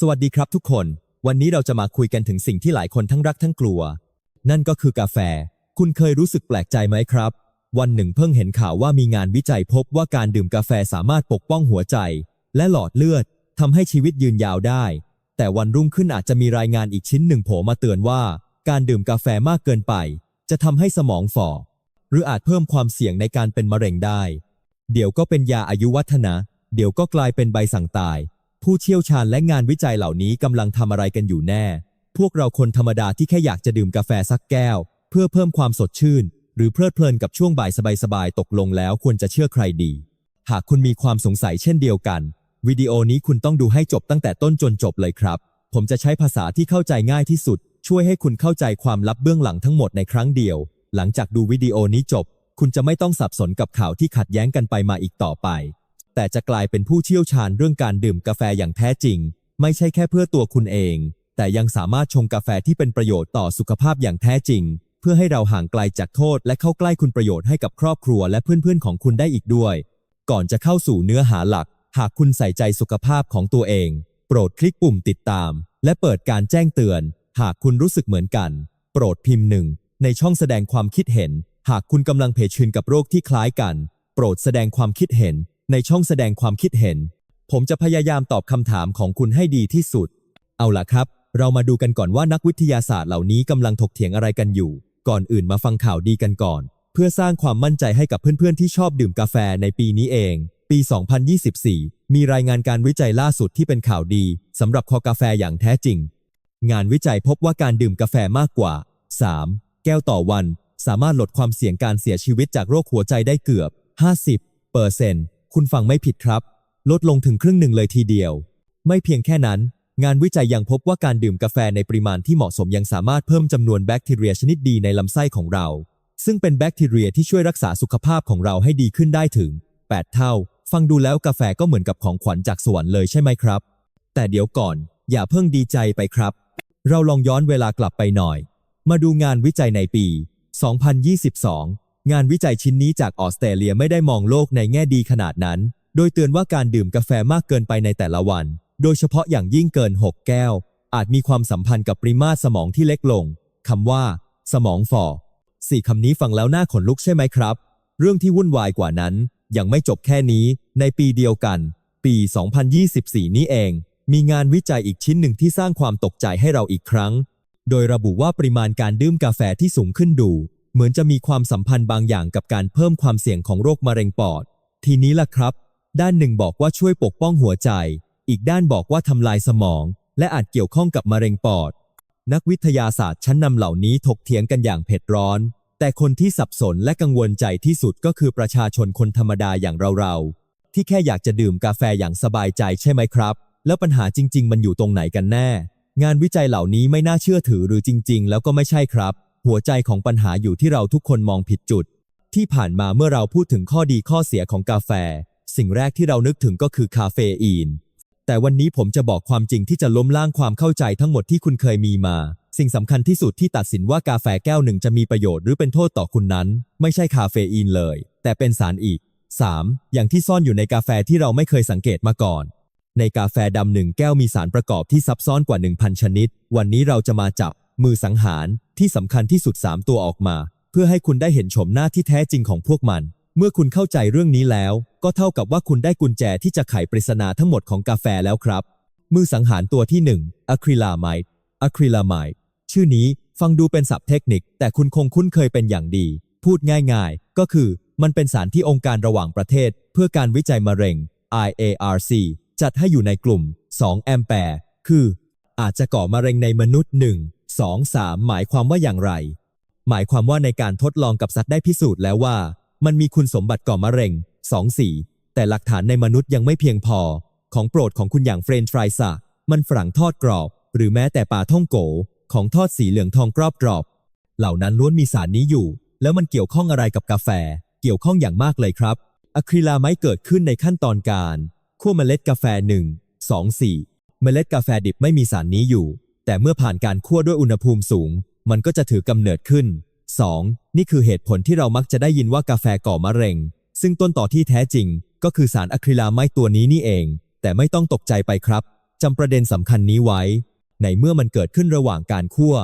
สวัสดีครับทุกคน วันนี้เราจะมาคุยกันถึงสิ่งที่หลายคนทั้งรักทั้งกลัว นั่นก็คือกาแฟ คุณเคยรู้สึกแปลกใจไหมครับ วันหนึ่งเพิ่งเห็นข่าวว่ามีงานวิจัยพบว่าการดื่มกาแฟสามารถปกป้องหัวใจ และหลอดเลือดทำให้ชีวิตยืนยาวได้ แต่วันรุ่งขึ้นอาจจะมีรายงานอีกชิ้นหนึ่งโผล่มาเตือนว่า การดื่มกาแฟมากเกินไป จะทำให้สมองฝ่อหรืออาจเพิ่มความเสี่ยงในการเป็นมะเร็งได้ เดี๋ยวก็เป็นยาอายุวัฒนะ เดี๋ยวก็กลายเป็นใบสั่งตาย ผู้เชี่ยวชาญและงานวิจัยเหล่านี้กำลังทำอะไรกันอยู่แน่ พวกเราคนธรรมดาที่แค่อยากจะดื่มกาแฟสักแก้ว เพื่อเพิ่มความสดชื่น หรือเพลิดเพลินกับช่วงบ่ายสบายๆตกลงแล้วควรจะเชื่อใครดี หากคุณมีความสงสัยเช่นเดียวกัน วิดีโอนี้คุณต้องดูให้จบตั้งแต่ต้นจนจบเลยครับ ผมจะใช้ภาษาที่เข้าใจง่ายที่สุด ช่วยให้คุณเข้าใจความลับเบื้องหลังทั้งหมดในครั้งเดียว หลังจากดูวิดีโอนี้จบ คุณจะไม่ต้องสับสนกับข่าวที่ขัดแย้งกันไปมาอีกต่อไป แต่จะกลายเป็นผู้เชี่ยวชาญเรื่องการดื่มกาแฟอย่างแท้จริง ไม่ใช่แค่เพื่อตัวคุณเอง แต่ยังสามารถชงกาแฟที่เป็นประโยชน์ต่อสุขภาพอย่างแท้จริง เพื่อให้เราห่างไกลจากโทษ และเข้าใกล้คุณประโยชน์ให้กับครอบครัวและเพื่อนๆของคุณได้อีกด้วย ก่อนจะเข้าสู่เนื้อหาหลัก หากคุณใส่ใจสุขภาพของตัวเอง โปรดคลิกปุ่มติดตาม และเปิดการแจ้งเตือน หากคุณรู้สึกเหมือนกัน โปรดพิมพ์หนึ่งในช่องแสดงความคิดเห็น หากคุณกำลังเผชิญกับโรคที่คล้ายกัน โปรดแสดงความคิดเห็น ในช่องแสดงความคิดเห็น ผมจะพยายามตอบคำถามของคุณให้ดีที่สุด เอาล่ะครับ เรามาดูกันก่อนว่านักวิทยาศาสตร์เหล่านี้กำลังถกเถียงอะไรกันอยู่ ก่อนอื่นมาฟังข่าวดีกันก่อน เพื่อสร้างความมั่นใจให้กับเพื่อนๆที่ชอบดื่มกาแฟในปีนี้เอง ปี 2024 มีรายงานการวิจัยล่าสุดที่เป็นข่าวดีสำหรับคอกาแฟอย่างแท้จริง งานวิจัยพบว่าการดื่มกาแฟมากกว่า 3 แก้วต่อวัน สามารถลดความเสี่ยงการเสียชีวิตจากโรคหัวใจได้เกือบ 50เปอร์เซ็นต์ คุณฟังไม่ผิดครับ ลดลงถึงครึ่งหนึ่งเลยทีเดียว ไม่เพียงแค่นั้น งานวิจัยยังพบว่าการดื่มกาแฟในปริมาณที่เหมาะสมยังสามารถเพิ่มจำนวนแบคทีเรียชนิดดีในลำไส้ของเรา ซึ่งเป็นแบคทีเรียที่ช่วยรักษาสุขภาพของเราให้ดีขึ้นได้ถึง 8 เท่า ฟังดูแล้วกาแฟก็เหมือนกับของขวัญจากสวรรค์เลยใช่ไหมครับ แต่เดี๋ยวก่อน อย่าเพิ่งดีใจไปครับ เราลองย้อนเวลากลับไปหน่อย มาดูงานวิจัยในปี 2022 งานวิจัยชิ้นนี้จากออสเตรเลียไม่ได้มองโลกในแง่ดีขนาดนั้น โดยเตือนว่าการดื่มกาแฟมากเกินไปในแต่ละวัน โดยเฉพาะอย่างยิ่งเกิน 6 แก้ว อาจมีความสัมพันธ์กับปริมาตรสมองที่เล็กลง คำว่า สมองฝ่อสี่คำนี้ฟังแล้วน่าขนลุกใช่ไหมครับ เรื่องที่วุ่นวายกว่านั้น ยังไม่จบแค่นี้ ในปีเดียวกัน ปี 2024 นี้เอง มีงานวิจัยอีกชิ้นหนึ่งที่สร้างความตกใจให้เราอีกครั้ง โดยระบุว่าปริมาณการดื่มกาแฟที่สูงขึ้นดู เหมือนจะมีความสัมพันธ์บางอย่างกับการเพิ่มความเสี่ยงของโรคมะเร็งปอด ทีนี้ล่ะครับ ด้านหนึ่งบอกว่าช่วยปกป้องหัวใจ อีกด้านบอกว่าทำลายสมอง และอาจเกี่ยวข้องกับมะเร็งปอด นักวิทยาศาสตร์ชั้นนำเหล่านี้ถกเถียงกันอย่างเผ็ดร้อน แต่คนที่สับสนและกังวลใจที่สุดก็คือประชาชนคนธรรมดาอย่างเราๆที่แค่อยากจะดื่มกาแฟอย่างสบายใจใช่ไหมครับ แล้วปัญหาจริง ๆ มันอยู่ตรงไหนกันแน่ งานวิจัยเหล่านี้ไม่น่าเชื่อถือหรือจริง ๆ แล้วก็ไม่ใช่ครับ หัวใจของปัญหาอยู่ที่เราทุกคนมองผิดจุด ที่ผ่านมาเมื่อเราพูดถึงข้อดีข้อเสียของกาแฟ สิ่งแรกที่เรานึกถึงก็คือคาเฟอีน แต่วันนี้ผมจะบอกความจริงที่จะล้มล้างความเข้าใจทั้งหมดที่คุณเคยมีมา สิ่งสำคัญที่สุดที่ตัดสินว่ากาแฟแก้วหนึ่งจะมีประโยชน์หรือเป็นโทษต่อคุณนั้น ไม่ใช่คาเฟอีนเลย แต่เป็นสารอีก 3. อย่างที่ซ่อนอยู่ในกาแฟที่เราไม่เคยสังเกตมาก่อน ในกาแฟดำหนึ่งแก้วมีสารประกอบที่ซับซ้อนกว่า 1,000 ชนิด วันนี้เราจะมาจับ มือสังหารที่สำคัญที่สุด 3 ตัวออกมา เพื่อให้คุณได้เห็นชมหน้าที่แท้จริงของพวกมัน เมื่อคุณเข้าใจเรื่องนี้แล้ว ก็เท่ากับว่าคุณได้กุญแจที่จะไขปริศนาทั้งหมดของกาแฟแล้วครับ มือสังหารตัวที่1อะคริลาไมด์อะคริลาไมด์ชื่อนี้ฟังดูเป็นศัพท์เทคนิค แต่คุณคงคุ้นเคยเป็นอย่างดี พูดง่ายๆ ก็คือมันเป็นสารที่องค์การระหว่างประเทศ เพื่อการวิจัยมะเร็ง IARC จัดให้อยู่ในกลุ่ม 2 แอมแปร์ คือ อาจจะก่อมะเร็งในมนุษย์ 1 2 3 หมายความว่าอย่างไร หมายความว่าในการทดลองกับสัตว์ได้พิสูจน์แล้วว่า มันมีคุณสมบัติก่อมะเร็ง 2 4 แต่หลักฐานในมนุษย์ยังไม่เพียงพอ ของโปรดของคุณอย่างเฟรนช์ฟรายซะมันฝรั่งทอดกรอบ หรือแม้แต่ปลาท่องโก ของทอดสีเหลืองทองกรอบกรอบ เหล่านั้นล้วนมีสารนี้อยู่ แล้วมันเกี่ยวข้องอะไรกับกาแฟ เกี่ยวข้องอย่างมากเลยครับอะคริลาไมด์เกิดขึ้นในขั้นตอนการคั่วเมล็ดกาแฟ1 2 4 เมล็ดกาแฟดิบไม่มีสารนี้อยู่ แต่เมื่อผ่านการคั่วด้วยอุณหภูมิสูง มันก็จะถือกำเนิดขึ้น 2. นี่คือเหตุผลที่เรามักจะได้ยินว่ากาแฟก่อมะเร็ง ซึ่งต้นต่อที่แท้จริง ก็คือสารอะคริลาไมด์ตัวนี้นี่เอง แต่ไม่ต้องตกใจไปครับจำประเด็นสำคัญนี้ไว้ ในเมื่อมันเกิดขึ้นระหว่างการคั่ว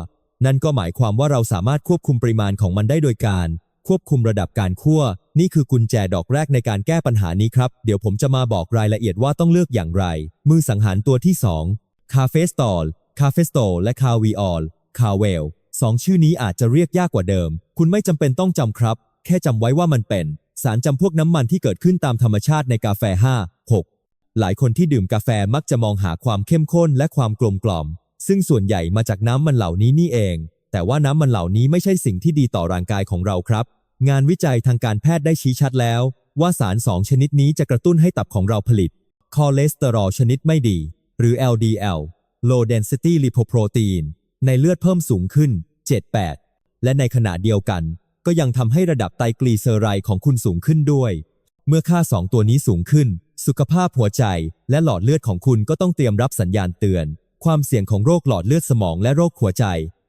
นั่นก็หมายความว่าเราสามารถควบคุมปริมาณของมันได้โดยการ ควบคุมระดับการคั่ว นี่คือกุญแจดอกแรกในการแก้ปัญหานี้ครับ เดี๋ยวผมจะมาบอกรายละเอียดว่าต้องเลือกอย่างไร มือสังหารตัวที่ 2 คาเฟสตอล คาเฟสโตลและคาวีออลคาเวลสองชื่อนี้อาจจะเรียกยากกว่าเดิม คุณไม่จำเป็นต้องจำครับ แค่จำไว้ว่ามันเป็น สารจำพวกน้ำมันที่เกิดขึ้นตามธรรมชาติในกาแฟ 5 6 หลายคนที่ดื่มกาแฟมักจะมองหาความเข้มข้นและความกลมกล่อม ซึ่งส่วนใหญ่มาจากน้ำมันเหล่านี้นี่เอง แต่ว่าน้ำมันเหล่านี้ไม่ใช่สิ่งที่ดีต่อร่างกายของเราครับ งานวิจัยทางการแพทย์ได้ชี้ชัดแล้ว ว่าสารสองชนิดนี้จะกระตุ้นให้ตับของเราผลิตคอเลสเตอรอลชนิดไม่ดี หรือ LDL low density lipoprotein ในเลือดเพิ่มสูงขึ้น 7-8 และในขณะเดียวกัน ก็ยังทำให้ระดับไตรกลีเซอไรด์ของคุณสูงขึ้นด้วย เมื่อค่า 2 ตัวนี้สูงขึ้น สุขภาพหัวใจและหลอดเลือดของคุณก็ต้องเตรียมรับสัญญาณเตือน ความเสี่ยงของโรคหลอดเลือดสมองและโรคหัวใจ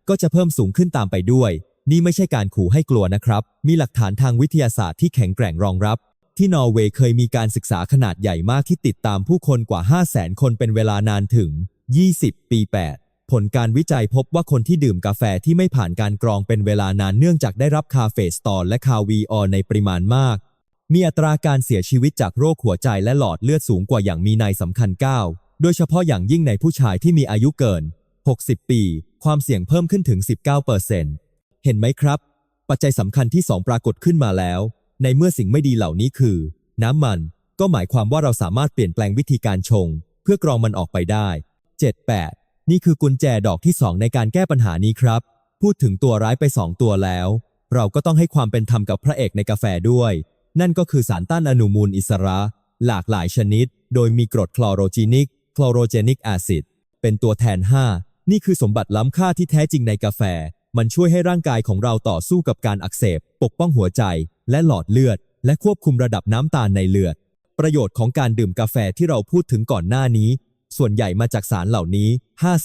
ก็จะเพิ่มสูงขึ้นตามไปด้วย นี่ไม่ใช่การขู่ให้กลัวนะครับ มีหลักฐานทางวิทยาศาสตร์ที่แข็งแกร่งรองรับที่นอร์เวย์เคยมีการศึกษาขนาดใหญ่มากที่ติดตามผู้คนกว่า 5 0 0แสนคนเป็นเวลานานถึง 20 ปี 8 ผลการวิจัยพบว่าคนที่ดื่มกาแฟที่ไม่ผ่านการกรองเป็นเวลานานเนื่องจากได้รับคาเฟสตอลและคาวีออลในปริมาณมาก มีอัตราการเสียชีวิตจากโรคหัวใจและหลอดเลือดสูงกว่าอย่างมีนัยสำคัญ 9 โดยเฉพาะอย่างยิ่งในผู้ชายที่มีอายุเกิน 60 ปี ความเสี่ยงเพิ่มขึ้นถึง 19%เห็นไหมครับ ปัจจัยสำคัญที่ 2 ปรากฏขึ้นมาแล้ว ในเมื่อสิ่งไม่ดีเหล่านี้คือ น้ำมัน ก็หมายความว่าเราสามารถเปลี่ยนแปลงวิธีการชง เพื่อกรองมันออกไปได้ 7-8 นี่คือกุญแจดอกที่ 2 ในการแก้ปัญหานี้ครับ พูดถึงตัวร้ายไป 2 ตัวแล้ว เราก็ต้องให้ความเป็นธรรมกับพระเอกในกาแฟด้วย นั่นก็คือสารต้านอนุมูลอิสระ หลากหลายชนิด โดยมีกรดคลอโรจีนิก คลอโรเจนิกแอซิด เป็นตัวแทน 5 นี่คือสมบัติล้ำค่าที่แท้จริงในกาแฟ มันช่วยให้ร่างกายของเราต่อสู้กับการอักเสบ ปกป้องหัวใจ และหลอดเลือด และควบคุมระดับน้ำตาลในเลือด ประโยชน์ของการดื่มกาแฟที่เราพูดถึงก่อนหน้านี้ ส่วนใหญ่มาจากสารเหล่านี้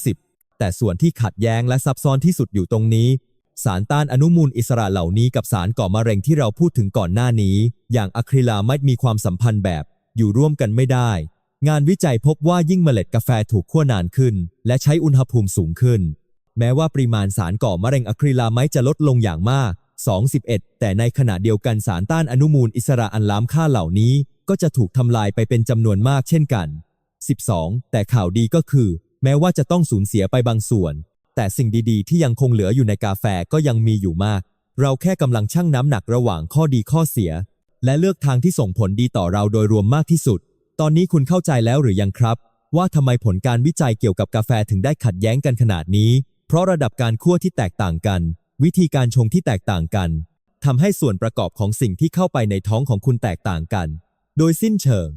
50 แต่ส่วนที่ขัดแย้งและซับซ้อนที่สุดอยู่ตรงนี้ สารต้านอนุมูลอิสระเหล่านี้กับสารก่อมะเร็งที่เราพูดถึงก่อนหน้านี้ อย่างอะคริลาไมด์มีความสัมพันธ์แบบอยู่ร่วมกันไม่ได้ งานวิจัยพบว่ายิ่งเมล็ดกาแฟถูกคั่วนานขึ้น และใช้อุณหภูมิสูงขึ้น แม้ว่าปริมาณสารก่อมะเร็งอะคริลาไมด์จะลดลงอย่างมาก 21 แต่ในขณะเดียวกันสารต้านอนุมูลอิสระอันล้ำค่าเหล่านี้ ก็จะถูกทำลายไปเป็นจำนวนมากเช่นกัน 12 แต่ข่าวดีก็คือ แม้ว่าจะต้องสูญเสียไปบางส่วน แต่สิ่งดีๆ ที่ยังคงเหลืออยู่ในกาแฟก็ยังมีอยู่มาก เราแค่กำลังชั่งน้ำหนักระหว่างข้อดีข้อเสีย และเลือกทางที่ส่งผลดีต่อเราโดยรวมมากที่สุด ตอนนี้คุณเข้าใจแล้วหรือยังครับ ว่าทำไมผลการวิจัยเกี่ยวกับกาแฟถึงได้ขัดแย้งกันขนาดนี้ เพราะระดับการคั่วที่แตกต่างกัน วิธีการชงที่แตกต่างกันทำให้ส่วนประกอบของสิ่งที่เข้าไปในท้องของคุณแตกต่างกัน โดยสิ้นเชิง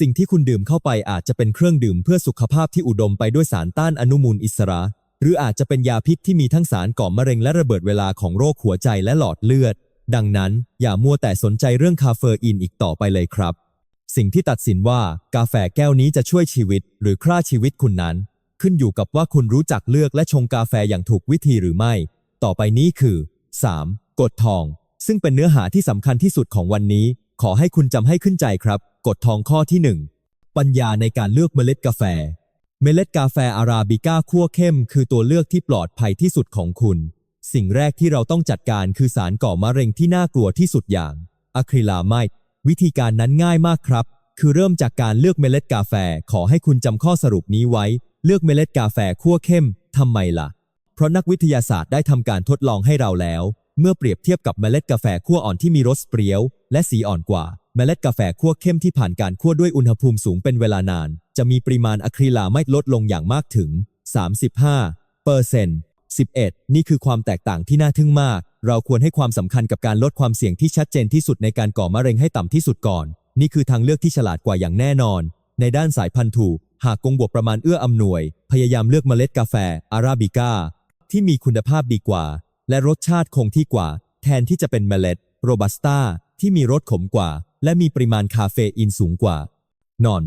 สิ่งที่คุณดื่มเข้าไปอาจจะเป็นเครื่องดื่มเพื่อสุขภาพที่อุดมไปด้วยสารต้านอนุมูลอิสระ หรืออาจจะเป็นยาพิษที่มีทั้งสารก่อมะเร็งและระเบิดเวลาของโรคหัวใจและหลอดเลือด ดังนั้น อย่ามัวแต่สนใจเรื่องคาเฟอีนอีกต่อไปเลยครับ สิ่งที่ตัดสินว่ากาแฟแก้วนี้จะช่วยชีวิต หรือฆ่าชีวิตคุณนั้น ขึ้นอยู่กับว่าคุณรู้จักเลือกและชงกาแฟอย่างถูกวิธีหรือไม่ ต่อไปนี้คือ 3. กฎทอง ซึ่งเป็นเนื้อหาที่สำคัญที่สุดของวันนี้ ขอให้คุณจำให้ขึ้นใจครับ กฎทองข้อที่ 1 ปัญญาในการเลือกเมล็ดกาแฟ เมล็ดกาแฟอาราบิก้าคั่วเข้ม คือตัวเลือกที่ปลอดภัยที่สุดของคุณ สิ่งแรกที่เราต้องจัดการคือสารก่อมะเร็งที่น่ากลัวที่สุดอย่างอะคริลาไมด์วิธีการนั้นง่ายมากครับ คือเริ่มจากการเลือกเมล็ดกาแฟ ขอให้คุณจำข้อสรุปนี้ไว้ เลือกเมล็ดกาแฟคั่วเข้มทำไมล่ะ เพราะนักวิทยาศาสตร์ได้ทำการทดลองให้เราแล้ว เมื่อเปรียบเทียบกับเมล็ดกาแฟคั่วอ่อนที่มีรสเปรี้ยว และสีอ่อนกว่า เมล็ดกาแฟคั่วเข้มที่ผ่านการคั่วด้วยอุณหภูมิสูงเป็นเวลานาน จะมีปริมาณอะคริลาไมด์ลดลงอย่างมากถึง 35เปอร์เซ็นต์11 นี่คือความแตกต่างที่น่าทึ่งมาก เราควรให้ความสำคัญกับการลดความเสี่ยงที่ชัดเจนที่สุดในการก่อมะเร็งให้ต่ำที่สุดก่อน นี่คือทางเลือกที่ฉลาดกว่าอย่างแน่นอน ในด้านสายพันธุ์ถูก หากกงบวกประมาณเอื้ออำนวย พยายามเลือกเมล็ดกาแฟอาราบิก้าที่มีคุณภาพดีกว่า และรสชาติคงที่กว่า แทนที่จะเป็นเมล็ดโรบัสต้าที่มีรสขมกว่า และมีปริมาณคาเฟอีนสูงกว่า นอน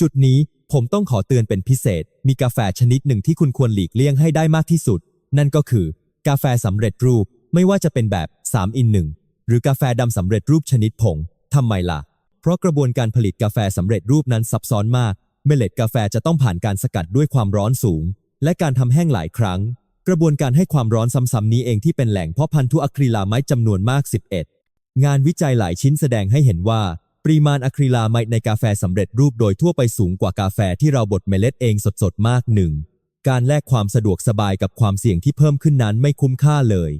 จุดนี้ผมต้องขอเตือนเป็นพิเศษ มีกาแฟชนิดหนึ่งที่คุณควรหลีกเลี่ยงให้ได้มากที่สุด นั่นก็คือ กาแฟสำเร็จรูป ไม่ว่าจะเป็นแบบ 3 อิน1หรือกาแฟดำสำเร็จรูปชนิดผงทำไมล่ะ เพราะกระบวนการผลิตกาแฟสำเร็จรูปนั้นซับซ้อนมาก เมล็ดกาแฟจะต้องผ่านการสกัดด้วยความร้อนสูง และการทำแห้งหลายครั้ง กระบวนการให้ความร้อนซ้ำๆนี้เองที่เป็นแหล่งเพาะพันธุอะคริลาไมต์จำนวนมาก 11 งานวิจัยหลายชิ้นแสดงให้เห็นว่า ปริมาณอะคริลาไมต์ในกาแฟสำเร็จรูปโดยทั่วไปสูงกว่ากาแฟที่เราบดเมล็ดเองสดๆ มากหนึ่ง การแลกความสะดวกสบายกับความเสี่ยงที่เพิ่มขึ้นนั้นไม่คุ้มค่าเลย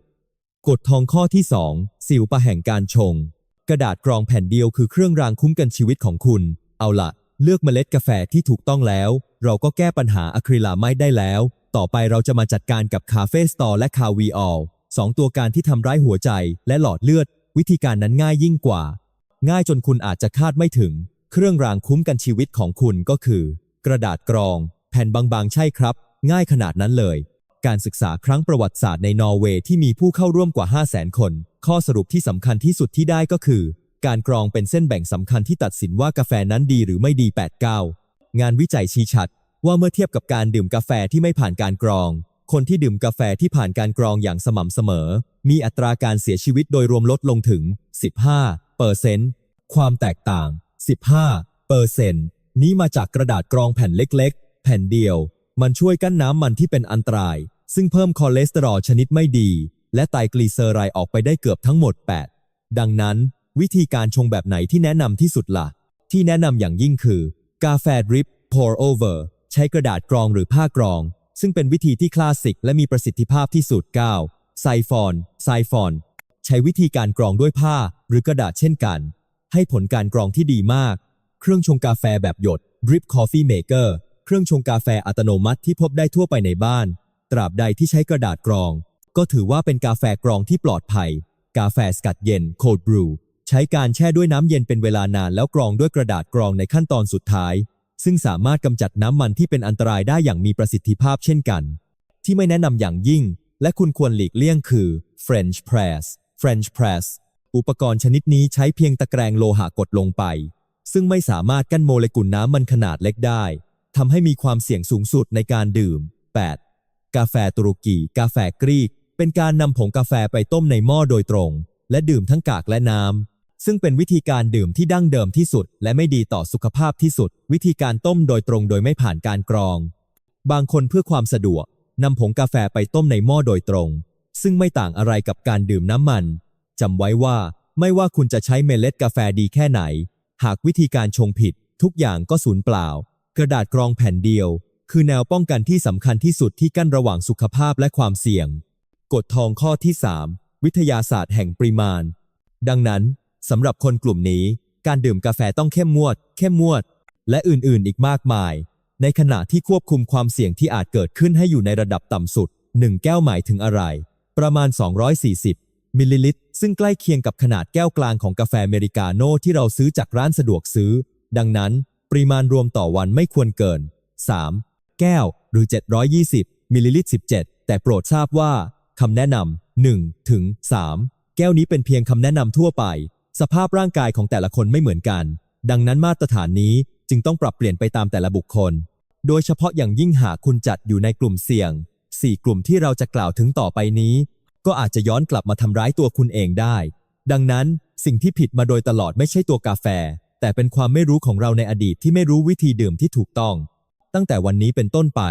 กฎทองข้อที่ 2 สิวประแห่งการชง กระดาษกรองแผ่นเดียวคือเครื่องรางคุ้มกันชีวิตของคุณ เอาละเลือกเมล็ดกาแฟที่ถูกต้องแล้ว เราก็แก้ปัญหาอะคริลาไมต์ได้แล้ว ต่อไปเราจะมาจัดการกับคาเฟ่สตอร์และคาวีออลสองตัวการที่ทำร้ายหัวใจและหลอดเลือด วิธีการนั้นง่ายยิ่งกว่า ง่ายจนคุณอาจจะคาดไม่ถึง เครื่องรางคุ้มกันชีวิตของคุณก็คือ กระดาษกรอง แผ่นบางๆ ใช่ครับ ง่ายขนาดนั้นเลย การศึกษาครั้งประวัติศาสตร์ในนอร์เวย์ที่มีผู้เข้าร่วมกว่า 5 0 0 0 0 0 คน ข้อสรุปที่สำคัญที่สุดที่ได้ก็คือ การกรองเป็นเส้นแบ่งสำคัญที่ตัดสินว่ากาแฟนั้นดีหรือไม่ดี89งานวิจัยชี้ชัดว่าเมื่อเทียบกับการดื่มกาแฟที่ไม่ผ่านการกรอง คนที่ดื่มกาแฟที่ผ่านการกรองอย่างสม่ำเสมอ มีอัตราการเสียชีวิตโดยรวมลดลงถึง 15เปอร์เซนต์ความแตกต่าง 15เปอร์เซนต์นี้มาจากกระดาษกรองแผ่นเล็ก ๆ แผ่นเดียว มันช่วยกั้นน้ำมันที่เป็นอันตราย ซึ่งเพิ่มคอเลสเตอรอลชนิดไม่ดี และไตรกลีเซอไรด์ออกไปได้เกือบทั้งหมด 8 ดังนั้น วิธีการชงแบบไหนที่แนะนำที่สุดล่ะ ที่แนะนำอย่างยิ่งคือ กาแฟดริป pour over ใช้กระดาษกรองหรือผ้ากรอง ซึ่งเป็นวิธีที่คลาสสิกและมีประสิทธิภาพที่สุด 9. ไซฟอนไซฟอน ใช้วิธีการกรองด้วยผ้าหรือกระดาษเช่นกัน ให้ผลการกรองที่ดีมาก เครื่องชงกาแฟแบบหยด Drip Coffee Maker เครื่องชงกาแฟอัตโนมัติที่พบได้ทั่วไปในบ้าน ตราบใดที่ใช้กระดาษกรอง ก็ถือว่าเป็นกาแฟกรองที่ปลอดภัย กาแฟสกัดเย็น Cold Brew ใช้การแช่ด้วยน้ำเย็นเป็นเวลานานแล้วกรองด้วยกระดาษกรองในขั้นตอนสุดท้าย ซึ่งสามารถกำจัดน้ำมันที่เป็นอันตรายได้อย่างมีประสิทธิภาพเช่นกัน ที่ไม่แนะนำอย่างยิ่ง และคุณควรหลีกเลี่ยงคือ French press French press อุปกรณ์ชนิดนี้ใช้เพียงตะแกรงโลหะกดลงไป ซึ่งไม่สามารถกั้นโมเลกุลน้ำมันขนาดเล็กได้ทำให้มีความเสี่ยงสูงสุดในการดื่ม 8. กาแฟตุรกี กาแฟกรีก เป็นการนำผงกาแฟไปต้มในหม้อโดยตรง และดื่มทั้งกากและน้ำ ซึ่งเป็นวิธีการดื่มที่ดั้งเดิมที่สุด และไม่ดีต่อสุขภาพที่สุด วิธีการต้มโดยตรงโดยไม่ผ่านการกรอง บางคนเพื่อความสะดวกนำผงกาแฟไปต้มในหม้อโดยตรง ซึ่งไม่ต่างอะไรกับการดื่มน้ำมันจำไว้ว่าไม่ว่าคุณจะใช้เมล็ดกาแฟดีแค่ไหน หากวิธีการชงผิด ทุกอย่างก็สูญเปล่า กระดาษกรองแผ่นเดียว คือแนวป้องกันที่สำคัญที่สุดที่กั้นระหว่างสุขภาพและความเสี่ยง กฎทองข้อที่ 3 วิทยาศาสตร์แห่งปริมาณ ดังนั้น สำหรับคนกลุ่มนี้ การดื่มกาแฟต้องเข้มงวด เข้มงวด และอื่นๆ อีกมากมาย ในขณะที่ควบคุมความเสี่ยงที่อาจเกิดขึ้นให้อยู่ในระดับต่ำสุด 1 แก้วหมายถึงอะไร ประมาณ 240 มิลลิลิตร ซึ่งใกล้เคียงกับขนาดแก้วกลางของกาแฟอเมริกาโน่ที่เราซื้อจากร้านสะดวกซื้อ ดังนั้น ปริมาณรวมต่อวันไม่ควรเกิน 3 แก้วหรือ 720 มิลลิลิตร 17 แต่โปรดทราบว่าคำแนะนำ1ถึง3แก้วนี้เป็นเพียงคำแนะนำทั่วไป สภาพร่างกายของแต่ละคนไม่เหมือนกัน ดังนั้นมาตรฐานนี้จึงต้องปรับเปลี่ยนไปตามแต่ละบุคคล โดยเฉพาะอย่างยิ่งหากคุณจัดอยู่ในกลุ่มเสี่ยง 4 กลุ่มที่เราจะกล่าวถึงต่อไปนี้ ก็อาจจะย้อนกลับมาทำร้ายตัวคุณเองได้ ดังนั้นสิ่งที่ผิดมาโดยตลอดไม่ใช่ตัวกาแฟ แต่เป็นความไม่รู้ของเราในอดีตที่ไม่รู้วิธีดื่มที่ถูกต้อง ตั้งแต่วันนี้เป็นต้นไป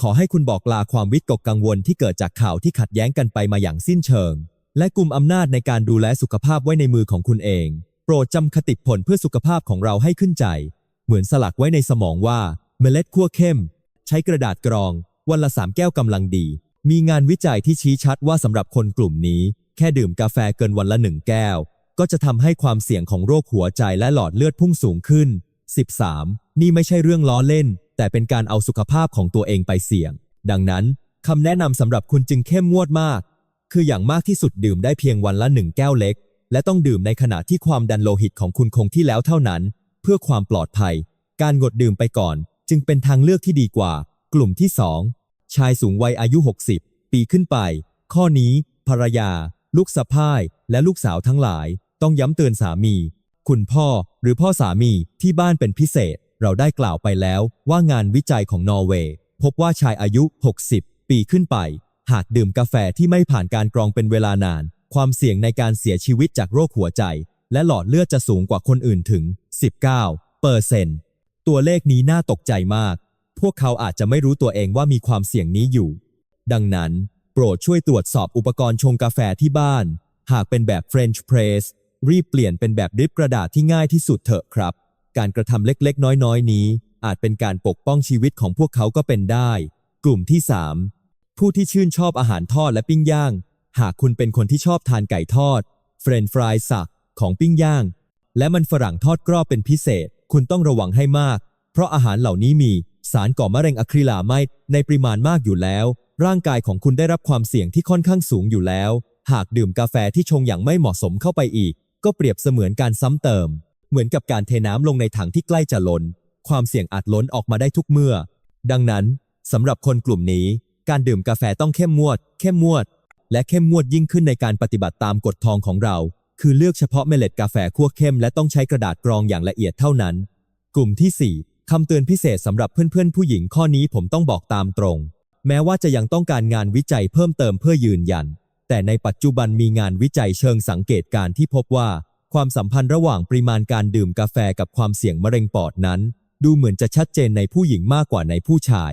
ขอให้คุณบอกลาความวิตกกังวลที่เกิดจากข่าวที่ขัดแย้งกันไปมาอย่างสิ้นเชิง และกลุ่มอำนาจในการดูแลสุขภาพไว้ในมือของคุณเอง โปรดจำคติผลเพื่อสุขภาพของเราให้ขึ้นใจ เหมือนสลักไว้ในสมองว่า เมล็ดคั่วเข้ม ใช้กระดาษกรอง วันละสามแก้วกำลังดี มีงานวิจัยที่ชี้ชัดว่าสำหรับคนกลุ่มนี้ แค่ดื่มกาแฟเกินวันละหนึ่งแก้ว ก็จะทำให้ความเสี่ยงของโรคหัวใจและหลอดเลือดพุ่งสูงขึ้น 13. นี่ไม่ใช่เรื่องล้อเล่น แต่เป็นการเอาสุขภาพของตัวเองไปเสี่ยง ดังนั้นคำแนะนำสำหรับคุณจึงเข้มงวดมาก คืออย่างมากที่สุดดื่มได้เพียงวันละหนึ่งแก้วเล็ก และต้องดื่มในขณะที่ความดันโลหิตของคุณคงที่แล้วเท่านั้น เพื่อความปลอดภัย การงดดื่มไปก่อน จึงเป็นทางเลือกที่ดีกว่า กลุ่มที่ 2 ชายสูงวัยอายุ 60 ปีขึ้นไป ข้อนี้ ภรรยา ลูกสะพ้ายและลูกสาวทั้งหลาย ต้องย้ำเตือนสามี คุณพ่อหรือพ่อสามีที่บ้านเป็นพิเศษ เราได้กล่าวไปแล้วว่างานวิจัยของนอร์เวย์พบว่าชายอายุ 60 ปีขึ้นไป หากดื่มกาแฟที่ไม่ผ่านการกรองเป็นเวลานาน ความเสี่ยงในการเสียชีวิตจากโรคหัวใจ และหลอดเลือดจะสูงกว่าคนอื่นถึง 19เปอร์เซนต์ตัวเลขนี้น่าตกใจมาก พวกเขาอาจจะไม่รู้ตัวเองว่ามีความเสี่ยงนี้อยู่ ดังนั้น โปรดช่วยตรวจสอบอุปกรณ์ชงกาแฟที่บ้าน หากเป็นแบบ French Press รีบเปลี่ยนเป็นแบบดริปกระดาษที่ง่ายที่สุดเถอะครับ การกระทำเล็กๆ น้อยๆ นี้ อาจเป็นการปกป้องชีวิตของพวกเขาก็เป็นได้ กลุ่มที่ 3 ผู้ที่ชื่นชอบอาหารทอดและปิ้งย่าง หากคุณเป็นคนที่ชอบทานไก่ทอด เฟรนฟรายสักของปิ้งย่าง และมันฝรั่งทอดกรอบเป็นพิเศษ คุณต้องระวังให้มาก เพราะอาหารเหล่านี้มีสารก่อมะเร็งอะคริลาไมด์ในปริมาณมากอยู่แล้ว ร่างกายของคุณได้รับความเสี่ยงที่ค่อนข้างสูงอยู่แล้ว หากดื่มกาแฟที่ชงอย่างไม่เหมาะสมเข้าไปอีก ก็เปรียบเสมือนการซ้ำเติม เหมือนกับการเทน้ำลงในถังที่ใกล้จะล้น ความเสี่ยงอาจล้นออกมาได้ทุกเมื่อ ดังนั้นสำหรับคนกลุ่มนี้ การดื่มกาแฟต้องเข้มงวด เข้มงวด และเข้มงวดยิ่งขึ้นในการปฏิบัติตามกฎทองของเรา คือเลือกเฉพาะเมล็ดกาแฟคั่วเข้มและต้องใช้กระดาษกรองอย่างละเอียดเท่านั้น กลุ่มที่ 4คำเตือนพิเศษสำหรับเพื่อนๆผู้หญิงข้อนี้ผมต้องบอกตามตรง แม้ว่าจะยังต้องการงานวิจัยเพิ่มเติมเพื่อยืนยัน แต่ในปัจจุบันมีงานวิจัยเชิงสังเกตการณ์ที่พบว่า ความสัมพันธ์ระหว่างปริมาณการดื่มกาแฟกับความเสี่ยงมะเร็งปอดนั้น ดูเหมือนจะชัดเจนในผู้หญิงมากกว่าในผู้ชาย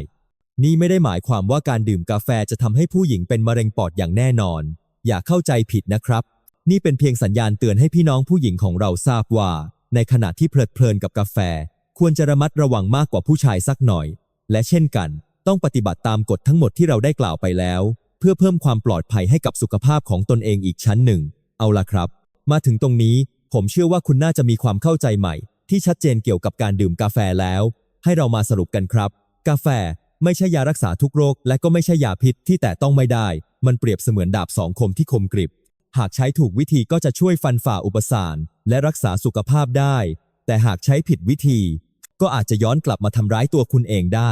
นี่ไม่ได้หมายความว่าการดื่มกาแฟจะทำให้ผู้หญิงเป็นมะเร็งปอดอย่างแน่นอน อย่าเข้าใจผิดนะครับ นี่เป็นเพียงสัญญาณเตือนให้พี่น้องผู้หญิงของเราทราบว่า ในขณะที่เพลิดเพลินกับกาแฟ ควรจะระมัดระวังมากกว่าผู้ชายสักหน่อย และเช่นกัน ต้องปฏิบัติตามกฎทั้งหมดที่เราได้กล่าวไปแล้ว เพื่อเพิ่มความปลอดภัยให้กับสุขภาพของตนเองอีกชั้นหนึ่ง เอาล่ะครับ มาถึงตรงนี้ ผมเชื่อว่าคุณน่าจะมีความเข้าใจใหม่ ที่ชัดเจนเกี่ยวกับการดื่มกาแฟแล้ว ให้เรามาสรุปกันครับ กาแฟ ไม่ใช่ยารักษาทุกโรค และก็ไม่ใช่ยาพิษที่แต่ต้องไม่ได้ มันเปรียบเสมือนดาบสองคมที่คมกริบ หากใช้ถูกวิธีก็จะช่วยฟันฝ่าอุปสรรคและรักษาสุขภาพได้ แต่หากใช้ผิดวิธี ก็อาจจะย้อนกลับมาทำร้ายตัวคุณเองได้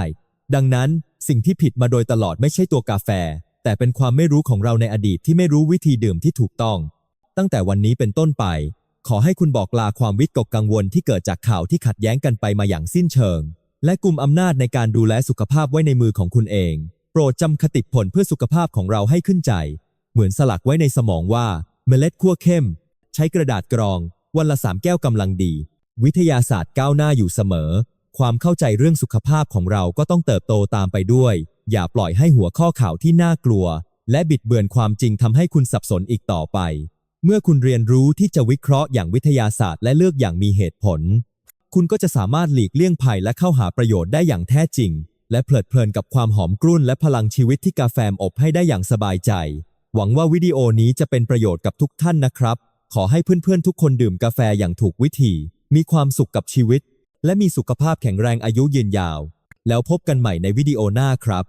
ดังนั้นสิ่งที่ผิดมาโดยตลอดไม่ใช่ตัวกาแฟ แต่เป็นความไม่รู้ของเราในอดีตที่ไม่รู้วิธีดื่มที่ถูกต้อง ตั้งแต่วันนี้เป็นต้นไป ขอให้คุณบอกลาความวิตกกังวลที่เกิดจากข่าวที่ขัดแย้งกันไปมาอย่างสิ้นเชิง และกลุ่มอำนาจในการดูแลสุขภาพไว้ในมือของคุณเอง โปรดจำคติผลเพื่อสุขภาพของเราให้ขึ้นใจ เหมือนสลักไว้ในสมองว่า เมล็ดคั่วเข้ม ใช้กระดาษกรอง วันละสามแก้วกำลังดี วิทยาศาสตร์ก้าวหน้าอยู่เสมอ ความเข้าใจเรื่องสุขภาพของเราก็ต้องเติบโตตามไปด้วย อย่าปล่อยให้หัวข้อข่าวที่น่ากลัว และบิดเบือนความจริงทำให้คุณสับสนอีกต่อไป เมื่อคุณเรียนรู้ที่จะวิเคราะห์อย่างวิทยาศาสตร์และเลือกอย่างมีเหตุผล คุณก็จะสามารถหลีกเลี่ยงภัยและเข้าหาประโยชน์ได้อย่างแท้จริง และเพลิดเพลินกับความหอมกรุ่นและพลังชีวิตที่กาแฟอบให้ได้อย่างสบายใจ หวังว่าวิดีโอนี้จะเป็นประโยชน์กับทุกท่านนะครับ ขอให้เพื่อนๆทุกคนดื่มกาแฟอย่างถูกวิธี มีความสุขกับชีวิต และมีสุขภาพแข็งแรงอายุยืนยาว แล้วพบกันใหม่ในวิดีโอหน้าครับ